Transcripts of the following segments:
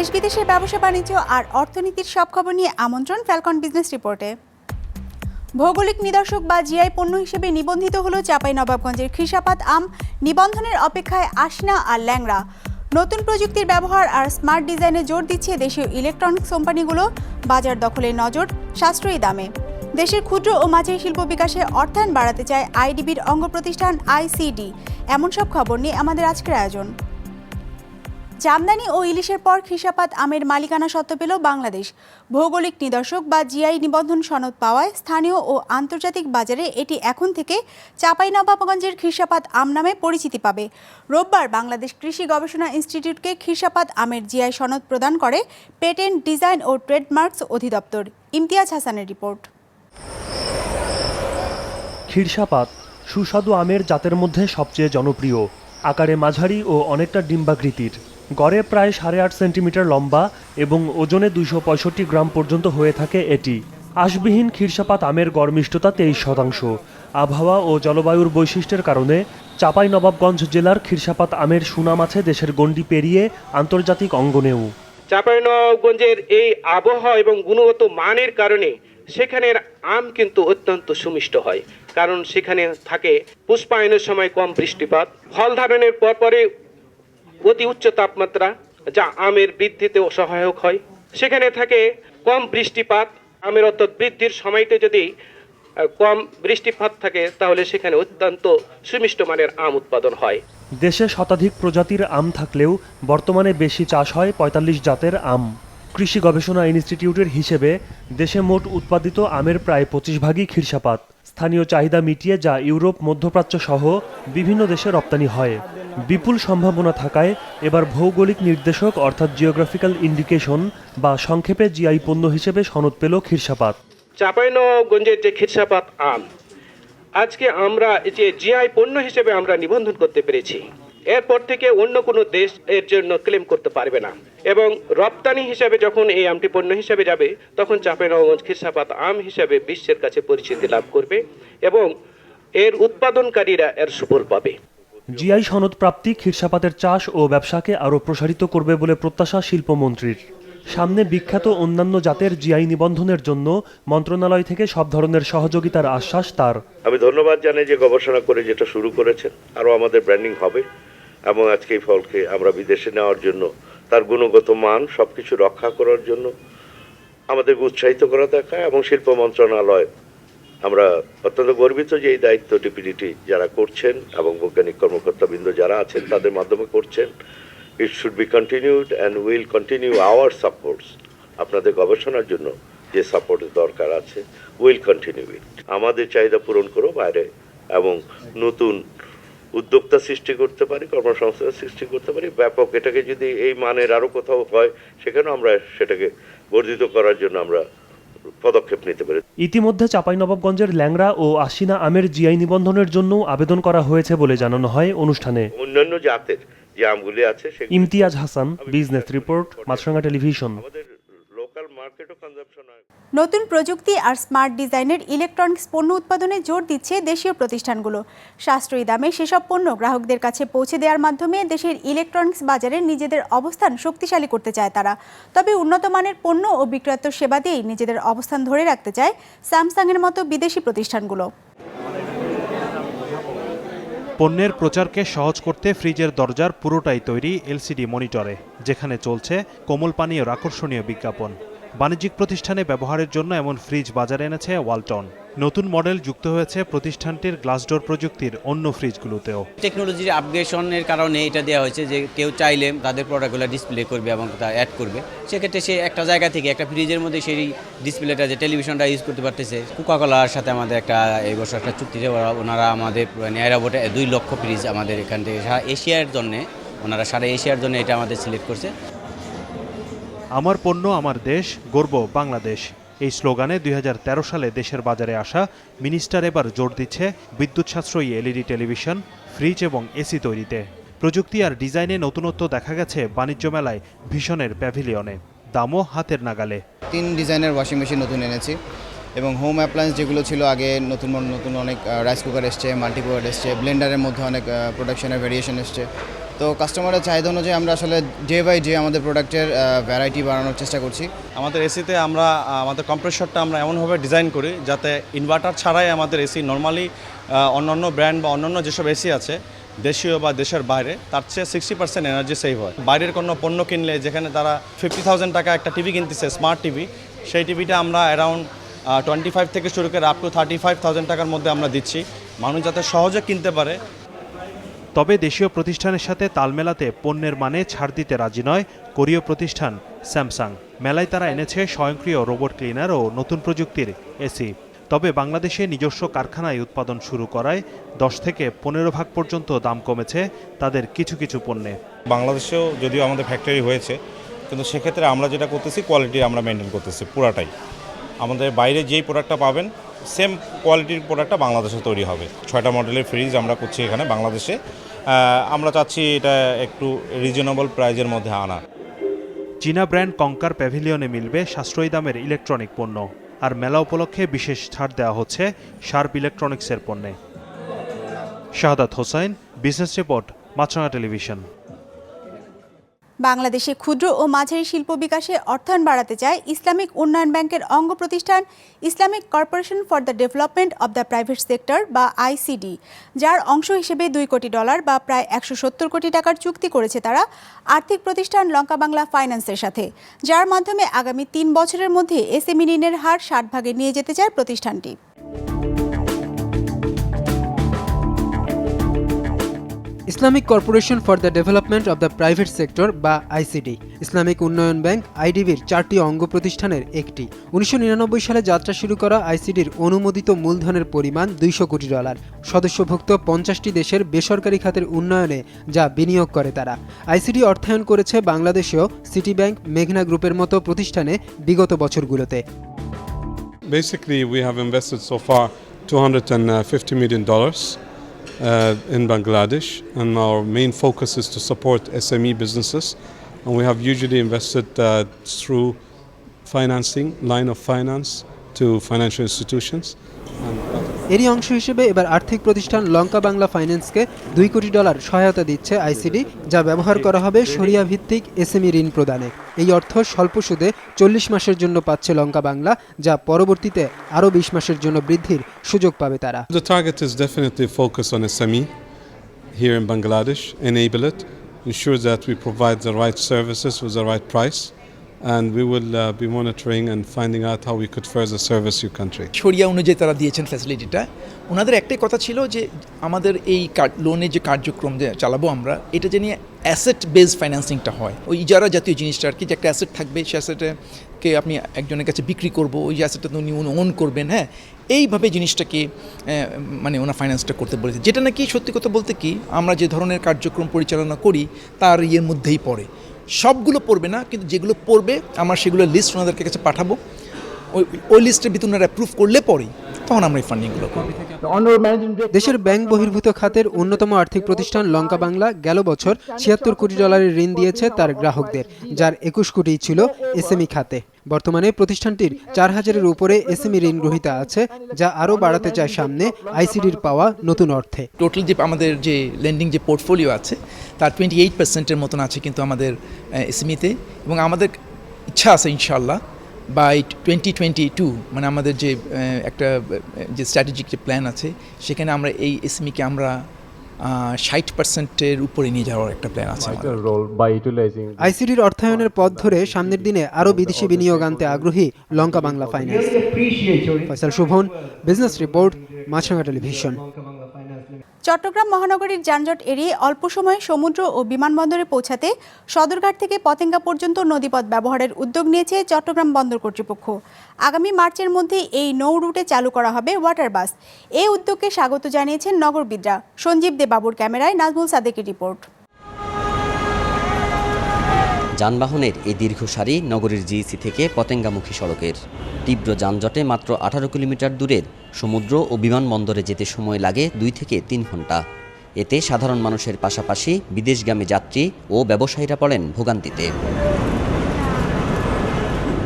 দেশ বিদেশের ব্যবসা বাণিজ্য আর অর্থনীতির সব খবর নিয়ে আমন্ত্রণ ফ্যালকন বিজনেস রিপোর্টে ভৌগোলিক নিদর্শক বা জিআই পণ্য হিসেবে নিবন্ধিত হল চাপাই নবাবগঞ্জের খিসাপাত আম, নিবন্ধনের অপেক্ষায় আসনা আর ল্যাংড়া। নতুন প্রযুক্তির ব্যবহার আর স্মার্ট ডিজাইনে জোর দিচ্ছে দেশীয় ইলেকট্রনিক্স কোম্পানিগুলো। বাজার দখলে নজর সাশ্রয়ী দামে। দেশের ক্ষুদ্র ও মাঝারি শিল্প বিকাশে অর্থায়ন বাড়াতে চায় আইডিবির অঙ্গ প্রতিষ্ঠান আইসিডি এমন সব খবর নিয়ে আমাদের আজকের আয়োজন। জামদানি ও ইলিশের পর খিসাপাত আমের মালিকানা সত্ত্ব পেল বাংলাদেশ। ভৌগোলিক নিদর্শক বা জিআই নিবন্ধন সনদ পাওয়ায় স্থানীয় ও আন্তর্জাতিক বাজারে এটি এখন থেকে চাঁপাইনবাবগঞ্জের খিরসাপাত আম নামে পরিচিতি পাবে। রোববার বাংলাদেশ কৃষি গবেষণা ইনস্টিটিউটকে খিরসাপাত আমের জিআই সনদ প্রদান করে পেটেন্ট ডিজাইন ও ট্রেডমার্কস অধিদপ্তর। ইমতিয়াজ হাসানের রিপোর্ট। ক্ষীরসাপাত সুস্বাদু আমের জাতের মধ্যে সবচেয়ে জনপ্রিয়, আকারে মাঝারি ও অনেকটা ডিম্বাকৃতির। গড়ে প্রায় সাড়ে আট সেন্টিমিটার লম্বা এবং ওজনে দুইশো পঁয়ষট্টি গ্রাম পর্যন্ত হয়ে থাকে এটি। আশবিহীন ক্ষীরসাপাত আমের গড়মিষ্টতা তেইশ শতাংশ। আবহাওয়া ও জলবায়ুর বৈশিষ্ট্যের কারণে চাপাই নবাবগঞ্জ জেলার ক্ষীরসাপাত আমের সুনাম আছে দেশের গণ্ডি পেরিয়ে আন্তর্জাতিক অঙ্গনেও। চাঁপাইনবাবগঞ্জের এই আবহাওয়া এবং গুণগত মানের কারণে সেখানের আম কিন্তু অত্যন্ত সুমিষ্ট হয়, কারণ সেখানে থাকে পুষ্পায়নের সময় কম বৃষ্টিপাত, ফল ধারণের পরপরে অতি উচ্চ তাপমাত্রা, যা আমের বৃদ্ধিতে সহায়ক হয়। সেখানে থাকে কম বৃষ্টিপাত, আমের অর্থাৎ বৃদ্ধির সময়তে যদি কম বৃষ্টিপাত থাকে, তাহলে সেখানে অত্যন্ত সুমিষ্ট মানের আম উৎপাদন হয়। দেশে শতাধিক প্রজাতির আম থাকলেও বর্তমানে বেশি চাষ হয় পঁয়তাল্লিশ জাতের আম। কৃষি গবেষণা ইনস্টিটিউটের হিসেবে দেশে মোট উৎপাদিত আমের প্রায় পঁচিশ ভাগই ক্ষীরসাপাত। স্থানীয় চাহিদা মিটিয়ে যা ইউরোপ, মধ্যপ্রাচ্য সহ বিভিন্ন দেশে রপ্তানি হয়। বিপুল সম্ভাবনা থাকায় এবার ভৌগোলিক নির্দেশক অর্থাৎ জিওগ্রাফিক্যাল ইন্ডিকেশন বা সংক্ষেপে জিআই পণ্য হিসেবে সনদ পেল খিরসাপাত। চাঁপাইনগঞ্জের যে খিরসাপাত আম, আজকে আমরা যে জিআই পণ্য হিসেবে আমরা নিবন্ধন করতে পেরেছি। এরপর থেকে অন্য কোনো দেশ এর জন্য ক্লেম করতে পারবে না। এবং রপ্তানি হিসাবে যখন এই আমটি পণ্য হিসাবে যাবে তখন চাঁপাইনগঞ্জ খিরসাপাত আম হিসাবে বিশ্বের কাছে পরিচিতি লাভ করবে এবং এর উৎপাদনকারীরা এর সুফল পাবে। জিআই সনদ প্রাপ্তি ক্ষীরসাপাতের চাষ ও ব্যবসাকে আরও প্রসারিত করবে বলে প্রত্যাশা শিল্পমন্ত্রীর। সামনে বিখ্যাত অন্যান্য জাতের জিআই নিবন্ধনের জন্য মন্ত্রণালয় থেকে সব ধরনের সহযোগিতার আশ্বাস তার। আমি ধন্যবাদ জানাই যে গবেষণা করে যেটা শুরু করেছেন আরও আমাদের ব্র্যান্ডিং হবে। এবং আজকে এই ফলকে আমরা বিদেশে নেওয়ার জন্য, তার গুণগত মান সব কিছু রক্ষা করার জন্য আমাদেরকে উৎসাহিত করা দেখা এবং শিল্প মন্ত্রণালয়, আমরা অত্যন্ত গর্বিত যে এই দায়িত্ব ডিপিডিটি যারা করছেন এবং বৈজ্ঞানিক কর্মকর্তাবৃন্দ যারা আছেন, তাদের মাধ্যমে করছেন। It should be continued and will continue our supports আপনাদের গবেষণার জন্য যে সাপোর্টের দরকার আছে উইল কন্টিনিউ ইট আমাদের চাহিদা পূরণ করো বাইরে এবং নতুন উদ্যোক্তা সৃষ্টি করতে পারি কর্মসংস্থান সৃষ্টি করতে পারি ব্যাপক এটাকে যদি এই মানের আরও কোথাও হয় সেখানেও আমরা সেটাকে বর্ধিত করার জন্য আমরা পদক্ষেপ নিতে পারি। ইতিমধ্যে চাঁপাইনবাবগঞ্জের ল্যাংড়া ও আশিনা আমের জিআই নিবন্ধনের জন্য আবেদন করা হয়েছে বলে জানানো হয় অনুষ্ঠানে। অন্যান্য জাতের যে আমগুলি আছে Imtiaz Hasan business report Maachranga television. মার্কেটও consumption হয়। নতুন প্রযুক্তি আর স্মার্ট ডিজাইনের ইলেকট্রনিক্স পণ্য উৎপাদনে জোর দিচ্ছে দেশীয় প্রতিষ্ঠানগুলো। সাশ্রয়ী দামে সেসব পণ্য গ্রাহকদের কাছে পৌঁছে দেওয়ার মাধ্যমে দেশের ইলেকট্রনিক্স বাজারে নিজেদের অবস্থান শক্তিশালী করতে চায় তারা। তবে উন্নত মানের পণ্য ও বিক্রয়ত্ব সেবা দিয়েই নিজেদের অবস্থান ধরে রাখতে চায় স্যামসাংয়ের মতো বিদেশি প্রতিষ্ঠানগুলো। পণ্যের প্রচারকে সহজ করতে ফ্রিজের দরজার পুরোটাই তৈরি এলসিডি মনিটরে যেখানে চলছে কোমল পানীয় আকর্ষণীয় বিজ্ঞাপন। বাণিজ্যিক প্রতিষ্ঠানে ব্যবহারের জন্য এমন ফ্রিজ বাজারে এনেছে ওয়ালটন। নতুন মডেল যুক্ত হয়েছে প্রতিষ্ঠানটির গ্লাসডোর প্রযুক্তির অন্য ফ্রিজগুলোতেও। টেকনোলজির আপগ্রেশনের কারণে এটা দেওয়া হয়েছে যে কেউ চাইলে তাদের প্রোডাক্টগুলো ডিসপ্লে করবে এবং তা অ্যাড করবে। সেক্ষেত্রে সে একটা জায়গা থেকে একটা ফ্রিজের মধ্যে সেই ডিসপ্লেটা যে টেলিভিশনটা ইউজ করতে পারতেছে কোকাকোলার সাথে আমাদের একটা এই বছর একটা চুক্তিতে ওনারা আমাদের ন্যায়রাবোটে দুই লক্ষ ফ্রিজ আমাদের এখান থেকে সারা এশিয়ার জন্য, ওনারা সারা এশিয়ার জন্য এটা আমাদের সিলেক্ট করছে। আমার পণ্য, আমার দেশ, গর্ব বাংলাদেশ। এই স্লোগানে দুই হাজার তেরো সালে দেশের বাজারে আসা মিনিস্টার এবার জোর দিচ্ছে বিদ্যুৎ সাশ্রয়ী এলইডি টেলিভিশন, ফ্রিজ এবং এসি তৈরিতে। প্রযুক্তি আর ডিজাইনে নতুনত্ব দেখা গেছে বাণিজ্য মেলায় ভীষণের প্যাভিলিয়নে। দামও হাতের নাগালে। তিন ডিজাইনের ওয়াশিং মেশিন নতুন এনেছি এবং হোম অ্যাপ্লায়েন্স যেগুলো ছিল আগে নতুন নতুন অনেক রাইস কুকার এসছে মাল্টি কুকার এসছে ব্লেন্ডারের মধ্যে অনেক প্রোডাকশনের ভেরিয়েশন এসছে। তো কাস্টমারের চাহিদা অনুযায়ী আমরা আসলে ডে বাই ডে আমাদের প্রোডাক্টের ভ্যারাইটি বাড়ানোর চেষ্টা করছি। আমাদের এসিতে আমরা আমাদের কম্প্রেসরটা আমরা এমনভাবে ডিজাইন করি যাতে ইনভার্টার ছাড়াই আমাদের এসি নর্মালি অন্যান্য ব্র্যান্ড বা অন্যান্য যেসব এসি আছে, দেশীয় বা দেশের বাইরে, তার চেয়ে সিক্সটি পার্সেন্ট এনার্জি সেভ হয়। বাইরের কোনো পণ্য কিনলে যেখানে তারা ফিফটি থাউজেন্ড টাকা একটা টিভি কিনতেছে স্মার্ট টিভি সেই টিভিটা আমরা অ্যারাউন্ড টোয়েন্টি ফাইভ থেকে শুরু করে up to thirty five thousand টাকার মধ্যে আমরা দিচ্ছি। মানুষ যাতে সহজে কিনতে পারে তবে দেশীয় প্রতিষ্ঠানের সাথে তাল মেলাতে পণ্যের মানে ছাড় দিতে রাজি নয় কোরীয় প্রতিষ্ঠান স্যামসাং। মেলায় তারা এনেছে স্বয়ংক্রিয় রোবট ক্লিনার ও নতুন প্রযুক্তির এসি। তবে বাংলাদেশে নিজস্ব কারখানায় উৎপাদন শুরু করায় দশ থেকে পনেরো ভাগ পর্যন্ত দাম কমেছে তাদের কিছু কিছু পণ্যে। বাংলাদেশেও যদিও আমাদের ফ্যাক্টরি হয়েছে, কিন্তু সেক্ষেত্রে আমরা যেটা করতেছি কোয়ালিটি আমরা মেনটেন করতেছি, পুরাটাই। আমাদের বাইরে যেই প্রোডাক্টটা পাবেন সেম কোয়ালিটির প্রোডাক্টটা বাংলাদেশে তৈরি হবে। ছয়টা মডেলের ফ্রিজ আমরা করছি এখানে বাংলাদেশে। আমরা চাচ্ছি এটা একটু রিজনেবল প্রাইজের মধ্যে আনা। চীনা ব্র্যান্ড কঙ্কার প্যাভিলিয়নে মিলবে সাশ্রয়ী দামের ইলেকট্রনিক পণ্য। আর মেলা উপলক্ষে বিশেষ ছাড় দেওয়া হচ্ছে শার্প ইলেকট্রনিক্সের পণ্যে। Shahadat Hossain business report Maachranga television বাংলাদেশে ক্ষুদ্র ও মাঝারি শিল্প বিকাশে অর্থায়ন বাড়াতে চায় ইসলামিক উন্নয়ন ব্যাংকের অঙ্গ প্রতিষ্ঠান Islamic corporation for the development of the private sector, বা আইসিডি যার অংশ হিসেবে দুই কোটি ডলার বা প্রায় একশো সত্তর কোটি টাকার চুক্তি করেছে তারা আর্থিক প্রতিষ্ঠান লঙ্কা বাংলা ফাইন্যান্সের সাথে, যার মাধ্যমে আগামী তিন বছরের মধ্যে এসএমই ঋণের হার ষাট ভাগে নিয়ে যেতে চায় প্রতিষ্ঠানটি। Islamic corporation for the development of the private sector বা আইসিডি ইসলামিক উন্নয়ন ব্যাংক আইডিবির চারটি অঙ্গ প্রতিষ্ঠানের একটি। উনিশশো নিরানব্বই সালে যাত্রা শুরু করা আইসিডির অনুমোদিত মূলধনের পরিমাণ দুইশো কোটি ডলার। সদস্যভুক্ত পঞ্চাশটি দেশের বেসরকারি খাতের উন্নয়নে যা বিনিয়োগ করে তারা। আইসিডি অর্থায়ন করেছে বাংলাদেশেও সিটি ব্যাংক মেঘনা গ্রুপের মতো প্রতিষ্ঠানে বিগত বছরগুলোতে। Basically, we have invested so far $250 million in Bangladesh, and our main focus is to support SME businesses. And we have usually invested uh, through financing, line of finance to financial institutions. এরই অংশ হিসেবে এবার আর্থিক প্রতিষ্ঠান লঙ্কা বাংলা ফাইন্যান্সকে দুই কোটি dollar সহায়তা দিচ্ছে আইসিডি যা ব্যবহার করা হবে সরিয়া ভিত্তিক এসএমই ঋণ প্রদানে। এই অর্থ স্বল্প সুদে চল্লিশ মাসের জন্য পাচ্ছে লঙ্কা বাংলা যা পরবর্তীতে আরও বিশ মাসের জন্য বৃদ্ধির সুযোগ পাবে তারা। The target is definitely focus on SME here in Bangladesh, enable it, ensure that we provide the and we will uh, be monitoring and finding out how we could further service your country. সরিয়া অনুযায়ী তারা দিয়েছেন ফ্যাসিলিটিটা ওনাদের একটাই কথা ছিল যে আমাদের এই লোনের যে কার্যক্রম যে চালাবো আমরা এটা যে নিয়ে অ্যাসেট বেস ফাইন্যান্সিংটা হয়। ওই ইজারা জাতীয় জিনিসটা আর কি যে একটা অ্যাসেট থাকবে সেই অ্যাসেটকে আপনি একজনের কাছে বিক্রি করব ওই অ্যাসেটটা তো উনি ওন করবেন হ্যাঁ? এইভাবে জিনিসটাকে মানে ওনার ফাইন্যান্সটা করতে বলেছে। যেটা নাকি সত্যি কথা বলতে কি আমরা যে ধরনের কার্যক্রম পরিচালনা করি তার ইয়ের মধ্যেই পড়ে। সবগুলো পড়বে না কিন্তু যেগুলো পড়বে আমার সেগুলো লিস্ট ওনাদেরকে কাছে পাঠাবো। ওই ওই লিস্টের ভিতরে ওনারা অ্যাপ্রুভ করলে পরেই তখন আমরা এই ফান্ডিংগুলো করব। দেশের ব্যাংক বহির্ভূত খাতের অন্যতম আর্থিক প্রতিষ্ঠান লঙ্কা বাংলা গেল বছর ছিয়াত্তর কোটি ডলারের ঋণ দিয়েছে তার গ্রাহকদের যার একুশ কোটি ছিল এসএমই খাতে। বর্তমানে প্রতিষ্ঠানটির চার হাজারের উপরে এসএমই ঋণ গ্রহীতা আছে যা আরও বাড়াতে চায় সামনে আইসিডির পাওয়া নতুন অর্থে। টোটাল যে আমাদের যে লেন্ডিং যে পোর্টফোলিও আছে তার টোয়েন্টি এইট পার্সেন্টের মতন আছে কিন্তু আমাদের এসএমইতে এবং আমাদের ইচ্ছা আছে ইনশাল্লাহ বাই টোয়েন্টি টোয়েন্টি টু মানে আমাদের যে একটা যে স্ট্র্যাটেজিক যে প্ল্যান আছে সেখানে আমরা এই এসএমইকে আমরা ষাট পার্সেন্টের উপরে নিয়ে যাওয়ার একটা প্ল্যান আছে। আইসিডির অর্থায়নের পথ ধরে সামনের দিনে আরও বিদেশি বিনিয়োগ আনতে আগ্রহী Lanka Bangla finance Faisal Shovon business report Maachranga television Chattogram মহানগরীর যানজট এড়িয়ে অল্প সময়ে সমুদ্র ও বিমানবন্দরে পৌঁছাতে সদরঘাট থেকে পতেঙ্গা পর্যন্ত নদীপথ ব্যবহারের উদ্যোগ নিয়েছে চট্টগ্রাম বন্দর কর্তৃপক্ষ। আগামী মার্চের মধ্যে এই নৌ রুটে চালু করা হবে ওয়াটার বাস। এই উদ্যোগকে স্বাগত জানিয়েছেন নগরবিদরা। সঞ্জীব দেবাবুর ক্যামেরায় নাজমুল সাদেকের রিপোর্ট। যানবাহনের এই দীর্ঘ সারি নগরীর জিইসি থেকে পতেঙ্গামুখী সড়কের। তীব্র যানজটে মাত্র আঠারো কিলোমিটার দূরের সমুদ্র ও বিমানবন্দরে যেতে সময় লাগে দুই থেকে তিন ঘণ্টা। এতে সাধারণ মানুষের পাশাপাশি বিদেশগামী যাত্রী ও ব্যবসায়ীরা পড়েন ভোগান্তিতে।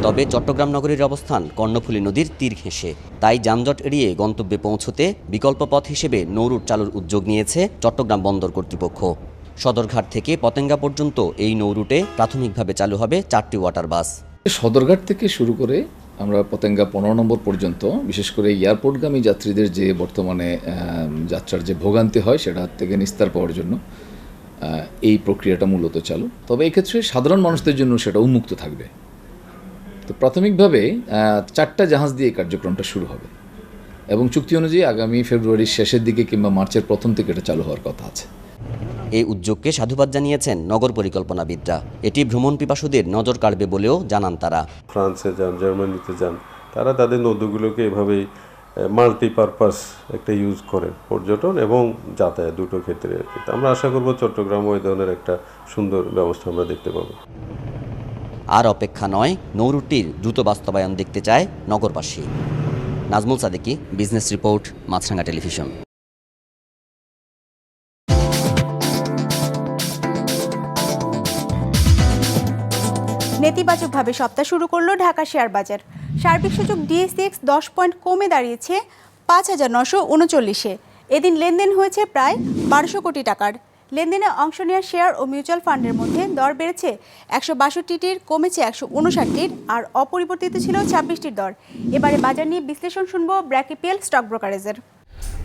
তবে চট্টগ্রাম নগরীর অবস্থান কর্ণফুলী নদীর তীর ঘেঁষে। তাই যানজট এড়িয়ে গন্তব্যে পৌঁছতে বিকল্প পথ হিসেবে নৌরুট চালুর উদ্যোগ নিয়েছে চট্টগ্রাম বন্দর কর্তৃপক্ষ। সদরঘাট থেকে পতেঙ্গা পর্যন্ত এই নৌ রুটে প্রাথমিকভাবে চালু হবে চারটি ওয়াটার বাস। সদরঘাট থেকে শুরু করে আমরা পতেঙ্গা পনেরো নম্বর পর্যন্ত, বিশেষ করে এয়ারপোর্টগামী যাত্রীদের যে বর্তমানে যাত্রার যে ভোগান্তি হয়, সেটা থেকে নিস্তার পাওয়ার জন্য এই প্রক্রিয়াটা মূলত চালু। তবে এক্ষেত্রে সাধারণ মানুষদের জন্য সেটা উন্মুক্ত থাকবে। তো প্রাথমিকভাবে চারটা জাহাজ দিয়ে কার্যক্রমটা শুরু হবে। এবং চুক্তি অনুযায়ী আগামী ফেব্রুয়ারির শেষের দিকে কিংবা মার্চের প্রথম থেকে এটা চালু হওয়ার কথা আছে। এই উদ্যোগকে সাধুবাদ জানিয়েছেন নগর পরিকল্পনাবিদরা। এটি ভ্রমণ পিপাসুদের নজর কাড়বে বলেও জানান তারা। ফ্রান্সে যান জার্মানিতে যান তারা তাদের নদীগুলোকে এভাবেই মাল্টিপারপাস একটা ইউজ করে পর্যটন এবং যাতায়াত দুটো ক্ষেত্রে আর কি। আমরা আশা করব চট্টগ্রাম ওই ধরনের একটা সুন্দর ব্যবস্থা আমরা দেখতে পাবো। আর অপেক্ষা নয় নৌরুটির দ্রুত বাস্তবায়ন দেখতে চায় নগরবাসী। Nazmul Sadeki business report Maachranga television. নেতিবাচকভাবে সপ্তাহ শুরু করল ঢাকা শেয়ার বাজার। সার্বিক সূচক ডিএসসিএক্স দশ পয়েন্ট কমে দাঁড়িয়েছে পাঁচ হাজার নশো উনচল্লিশে। এদিন লেনদেন হয়েছে প্রায় বারোশো কোটি টাকার। লেনদেনে অংশ নেওয়া শেয়ার ও মিউচুয়াল ফান্ডের মধ্যে দর বেড়েছে একশো বাষট্টিটির, কমেছে একশো উনষাটটির আর অপরিবর্তিত ছিল ছাব্বিশটির দর। এবারে বাজার নিয়ে বিশ্লেষণ শুনব ব্র্যাকিপিএল স্টক ব্রোকারেজের।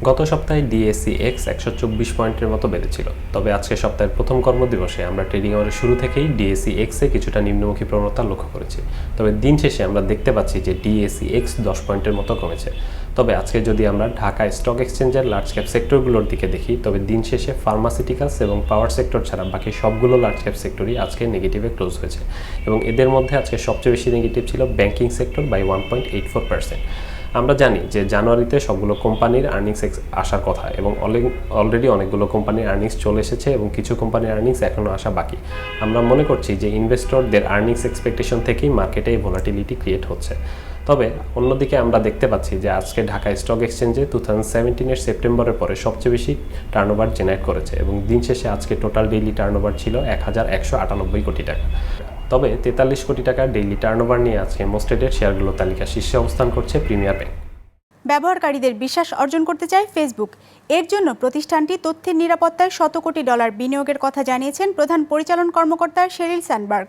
গত সপ্তাহে ডিএসসি এক্স একশো চব্বিশ পয়েন্টের মতো বেড়েছিল। তবে আজকে সপ্তাহের প্রথম কর্মদিবসে আমরা ট্রেডিং আওয়ারের শুরু থেকেই ডিএসসি এক্সে কিছুটা নিম্নমুখী প্রবণতা লক্ষ্য করেছি। তবে দিন শেষে আমরা দেখতে পাচ্ছি যে ডিএসসি এক্স দশ পয়েন্টের মতো কমেছে। তবে আজকে যদি আমরা ঢাকা স্টক এক্সচেঞ্জের লার্জ ক্যাপ সেক্টরগুলোর দিকে দেখি, তবে দিন শেষে ফার্মাসিউটিক্যালস এবং পাওয়ার সেক্টর ছাড়া বাকি সবগুলো লার্জ ক্যাপ সেক্টরই আজকে নেগেটিভে ক্লোজ হয়েছে। এবং এদের মধ্যে আজকে সবচেয়ে বেশি নেগেটিভ ছিল banking sector by one point eight four percent আমরা জানি যে জানুয়ারিতে সবগুলো কোম্পানির আর্নিংস আসার কথা এবং অলরেডি অনেকগুলো কোম্পানির আর্নিংস চলে এসেছে এবং কিছু কোম্পানির আর্নিংস এখনও আসা বাকি। আমরা মনে করছি যে ইনভেস্টরদের আর্নিংস এক্সপেকটেশন থেকেই মার্কেটে এই ভোলাটিলিটি ক্রিয়েট হচ্ছে। তবে অন্যদিকে আমরা দেখতে পাচ্ছি যে আজকে ঢাকা স্টক এক্সচেঞ্জে টু থাউজেন্ড সেভেন্টিনের সেপ্টেম্বরের পরে সবচেয়ে বেশি টার্নওভার জেনারেট করেছে এবং দিন শেষে আজকে টোটাল ডেইলি টার্নওভার ছিল এক হাজার একশো আটানব্বই কোটি টাকা। তবে তেতাল্লিশ কোটি টাকার ডেইলি টার্নওভার নিয়ে আজকে মোস্টেডের শেয়ারগুলো তালিকা শীর্ষে অবস্থান করছে প্রিমিয়ার ব্যাংক। ব্যবহারকারীদের বিশ্বাস অর্জন করতে চায় ফেসবুক। এর জন্য প্রতিষ্ঠানটি তথ্যের নিরাপত্তায় শত কোটি ডলার বিনিয়োগের কথা জানিয়েছেন প্রধান পরিচালন কর্মকর্তা শেরিল স্যানবার্গ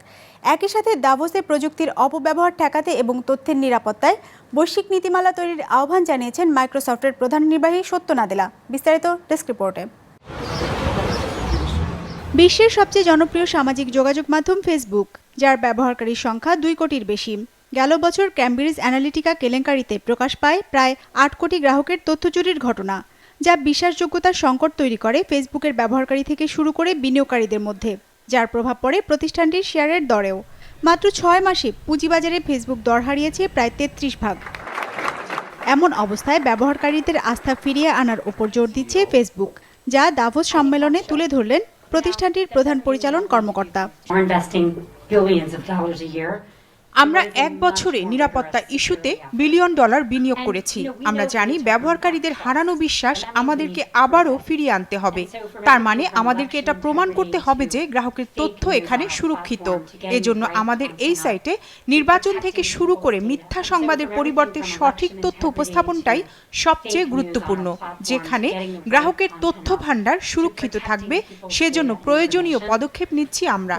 একই সাথে দাভোসে প্রযুক্তির অপব্যবহার ঠেকাতে এবং তথ্যের নিরাপত্তায় বৈশ্বিক নীতিমালা তৈরির আহ্বান জানিয়েছেন মাইক্রোসফটের প্রধান নির্বাহী সত্য নাদেলা বিস্তারিত ডেস্ক রিপোর্টে। বিশ্বের সবচেয়ে জনপ্রিয় সামাজিক যোগাযোগ মাধ্যম ফেসবুক। যার ব্যবহারকারীর সংখ্যা দুই কোটির বেশি। গেল বছর ক্যামব্রিজ অ্যানালিটিকা কেলেঙ্কারিতে প্রকাশ পায় প্রায় আট কোটি গ্রাহকের তথ্য চুরির ঘটনা, যা বিশ্বাসযোগ্যতার সংকট তৈরি করে ফেসবুকের ব্যবহারকারী থেকে শুরু করে বিনিয়োগকারীদের মধ্যে, যার প্রভাব পড়ে প্রতিষ্ঠানটির শেয়ারের দরেও। মাত্র ছয় মাসে পুঁজিবাজারে ফেসবুক দর হারিয়েছে প্রায় তেত্রিশ ভাগ। এমন অবস্থায় ব্যবহারকারীদের আস্থা ফিরিয়ে আনার ওপর জোর দিচ্ছে ফেসবুক, যা দাভোস সম্মেলনে তুলে ধরলেন প্রতিষ্ঠানটির প্রধান পরিচালন কর্মকর্তা। billions of dollars a year. আমরা এক বছরে নিরাপত্তা ইস্যুতে বিলিয়ন ডলার বিনিয়োগ করেছি। আমরা জানি ব্যবহারকারীদের হারানো বিশ্বাস আমাদেরকে আবারও ফিরিয়ে আনতে হবে। তার মানে আমাদেরকে এটা প্রমাণ করতে হবে যে গ্রাহকের তথ্য এখানে সুরক্ষিত। এজন্য আমাদের এই সাইটে নির্বাচন থেকে শুরু করে মিথ্যা সংবাদের পরিবর্তে সঠিক তথ্য উপস্থাপনটাই সবচেয়ে গুরুত্বপূর্ণ যেখানে গ্রাহকের তথ্য ভাণ্ডার সুরক্ষিত থাকবে। সেজন্য প্রয়োজনীয় পদক্ষেপ নিচ্ছি আমরা।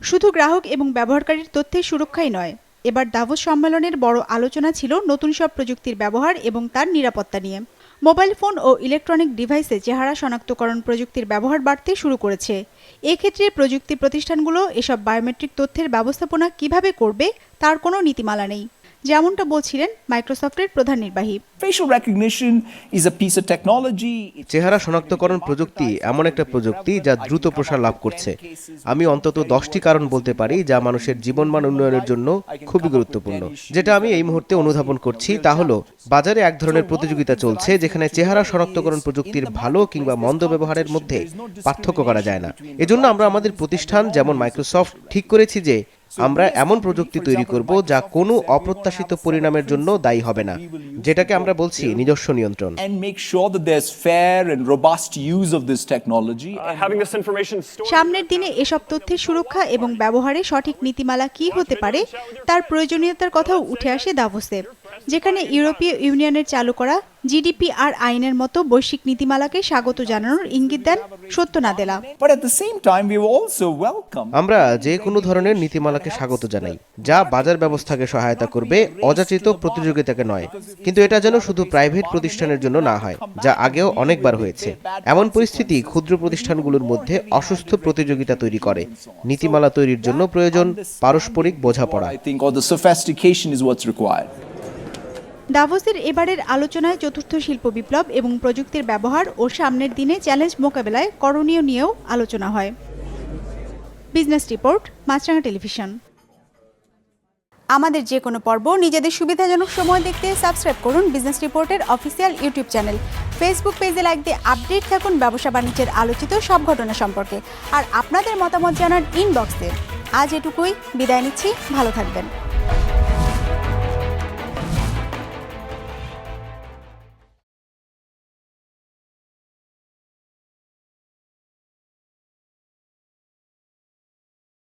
শুধু গ্রাহক এবং ব্যবহারকারীর তথ্যের সুরক্ষাই নয়, এবার দাভোস সম্মেলনের বড় আলোচনা ছিল নতুন সব প্রযুক্তির ব্যবহার এবং তার নিরাপত্তা নিয়ে। মোবাইল ফোন ও ইলেকট্রনিক ডিভাইসে চেহারা শনাক্তকরণ প্রযুক্তির ব্যবহার বাড়তে শুরু করেছে। এক্ষেত্রে প্রযুক্তি প্রতিষ্ঠানগুলো এসব বায়োমেট্রিক তথ্যের ব্যবস্থাপনা কীভাবে করবে তার কোনো নীতিমালা নেই। যেমনটা বলছিলেন মাইক্রোসফটের প্রধান নির্বাহী। Facial recognition is a piece of technology. চেহারা শনাক্তকরণ প্রযুক্তি এমন একটা প্রযুক্তি যা দ্রুত প্রসার লাভ করছে। আমি অন্তত দশটি কারণ বলতে পারি যা মানুষের জীবনমান উন্নয়নের জন্য খুবই গুরুত্বপূর্ণ। যেটা আমি এই মুহূর্তে অনুধাবন করছি তা হলো বাজারে এক ধরনের প্রতিযোগিতা চলছে যেখানে চেহারা শনাক্তকরণ প্রযুক্তির ভালো কিংবা মন্দ ব্যবহারের মধ্যে পার্থক্য করা যায় না। এজন্য আমরা আমাদের প্রতিষ্ঠান যেমন মাইক্রোসফট ঠিক করেছি যে আমরা এমন প্রযুক্তি তৈরি করব যা কোনো অপ্রত্যাশিত পরিণামের জন্য দায়ী হবে না। যেটাকে আমরা বলছি নিজস্ব নিয়ন্ত্রণ। Technology. সামনের দিনে এসব তথ্যের সুরক্ষা এবং ব্যবহারে সঠিক নীতিমালা কি হতে পারে তার প্রয়োজনীয়তার কথাও উঠে আসে দাভোসে যেখানে ইউরোপীয় ইউনিয়নের চালু করা জিডিপি আর আইনের মতো বৈশ্বিক নীতিমালাকে স্বাগত জানানোর ইঙ্গিত দেন সত্য Nadella But at the same time, we also welcome আমরা যে কোনো ধরনের নীতিমালাকে স্বাগত জানাই যা বাজার ব্যবস্থাকে সহায়তা করবে অযাচিত প্রতিযোগিতাকে নয়। কিন্তু এটা যেন শুধু প্রাইভেট প্রতিষ্ঠানের জন্য না হয় যা আগেও অনেকবার হয়েছে। এমন পরিস্থিতি ক্ষুদ্র প্রতিষ্ঠানগুলোর মধ্যে অসুস্থ প্রতিযোগিতা তৈরি করে। নীতিমালা তৈরির জন্য প্রয়োজন পারস্পরিক বোঝাপড়া। দাভোসের এবারের আলোচনায় চতুর্থ শিল্প বিপ্লব এবং প্রযুক্তির ব্যবহার ও সামনের দিনে চ্যালেঞ্জ মোকাবেলায় করণীয় নিয়েও আলোচনা হয়। Business report, Maachranga television. আমাদের যে কোনো পর্ব নিজেদের সুবিধাজনক সময় দেখতে সাবস্ক্রাইব করুন বিজনেস রিপোর্টের অফিসিয়াল ইউটিউব চ্যানেল। ফেসবুক পেজে লাইক দিয়ে আপডেট থাকুন ব্যবসা বাণিজ্যের আলোচিত সব ঘটনা সম্পর্কে। আর আপনাদের মতামত জানান ইনবক্সে আজ এটুকুই, বিদায় নিচ্ছি, ভালো থাকবেন।